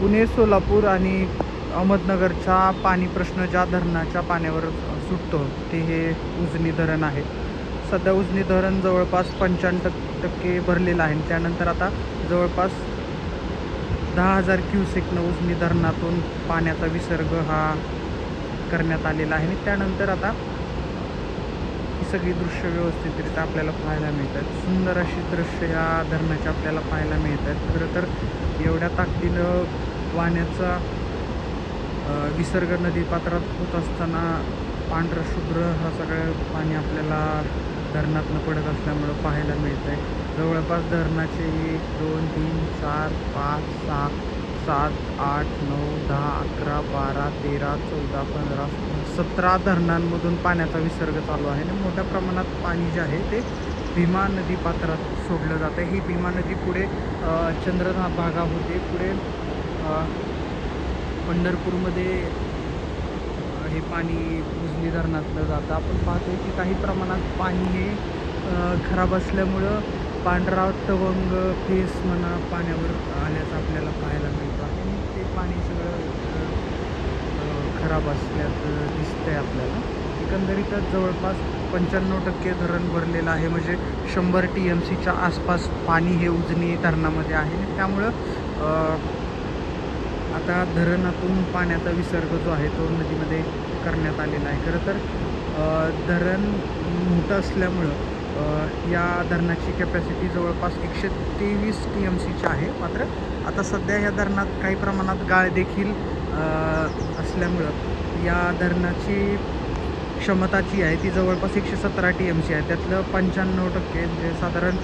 पुणे सोलापूर आणि अहमदनगरचा पाणी प्रश्न ज्या धरणाच्या पाण्यावर सुटतो ते हे उजनी धरण आहे. सध्या उजनी धरण जवळपास पंच्याण्णव टक्के भरलेलं आहे. आणि त्यानंतर आता जवळपास दहा हजार क्युसेकनं उजनी धरणातून पाण्याचा विसर्ग हा करण्यात आलेला आहे. आणि त्यानंतर आता ही सगळी दृश्य व्यवस्थितरित्या आपल्याला पाहायला मिळतात. सुंदर अशी दृश्य या धरणाचे आपल्याला पाहायला मिळतात. खरं तर एवढ्या ताकदीनं पाण्याचा विसर्ग विसर्ग नदीपात्रात होत असताना पांढरा शुभ्र हा सगळं पाणी आपल्याला धरणातनं पडत असल्यामुळं पाहायला मिळतं आहे जवळपास धरणाचे एक दोन तीन चार पाच सहा सात आठ नऊ दहा अकरा बारा तेरा चौदा पंधरा सतरा धरणांमधून पाण्याचा विसर्ग चालू आहे आणि मोठ्या प्रमाणात पाणी जे आहे ते भीमा नदी पात्रात सोडलं जातं ही भीमा नदी पुढे चंद्रधा भागामध्ये पुढे पंढरपूरमध्ये हे पाणी उजनी धरणातलं जातं. आपण पाहतोय की काही प्रमाणात पाणी हे खराब असल्यामुळं पांढरा तवंग फेस म्हणा पाण्यावर आल्याचं आपल्याला पाहायला मिळतं. आणि ते पाणी सगळं खराब असल्याचं दिसतंय आपल्याला. एकंदरीतच जवळपास पंच्याण्णव टक्के धरण भरलेलं आहे. म्हणजे शंभर टी एम सीच्या आसपास पाणी हे उजनी धरणामध्ये आहे. त्यामुळं आता धरणातून पाण्याचा विसर्ग जो आहे तो नदीमध्ये करण्यात आलेला आहे. खरं तर धरण मोठं असल्यामुळं या धरणाची कॅपॅसिटी जवळपास एकशे तेवीस टी एम सीची आहे. मात्र आता सध्या या धरणात काही प्रमाणात गाळ देखील असल्यामुळं या धरणाची क्षमता जी आहे ती जवळपास एकशे सतरा टी एम सी आहे. त्यातलं पंच्याण्णव टक्के म्हणजे साधारण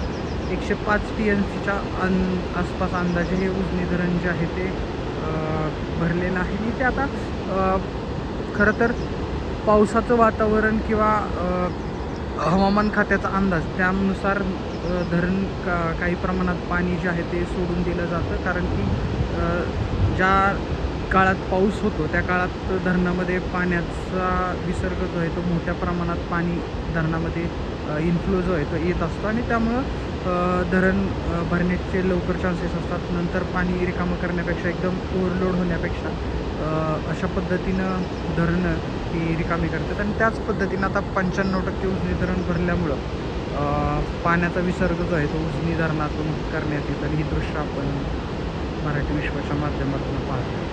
एकशे पाच टी एम सीच्या अन आसपास अंदाजे हे उजनी धरण जे आहे ते भरलेलं आहे. आणि ते आता खरं तर पावसाचं वातावरण किंवा हवामान खात्याचा अंदाज त्यानुसार धरण का काही प्रमाणात पाणी जे आहे ते सोडून दिलं जातं. कारण की ज्या काळात पाऊस होतो त्या काळात धरणामध्ये पाण्याचा विसर्ग जो आहे तो मोठ्या प्रमाणात पाणी धरणामध्ये इन्फ्लो जो आहे तो येत असतो. आणि त्यामुळं धरण भरण्याचे लवकर चान्सेस असतात. नंतर पाणी रिकामं करण्यापेक्षा एकदम ओव्हरलोड होण्यापेक्षा अशा पद्धतीनं धरणं ही रिकामी करतात. आणि त्याच पद्धतीनं आता पंच्याण्णव टक्के उजनी धरण भरल्यामुळं पाण्याचा विसर्ग जो आहे तो उजनी धरणातून करण्यात येतो. आणि ही दृश्य आपण मराठी विश्वाच्या माध्यमातून पाहतो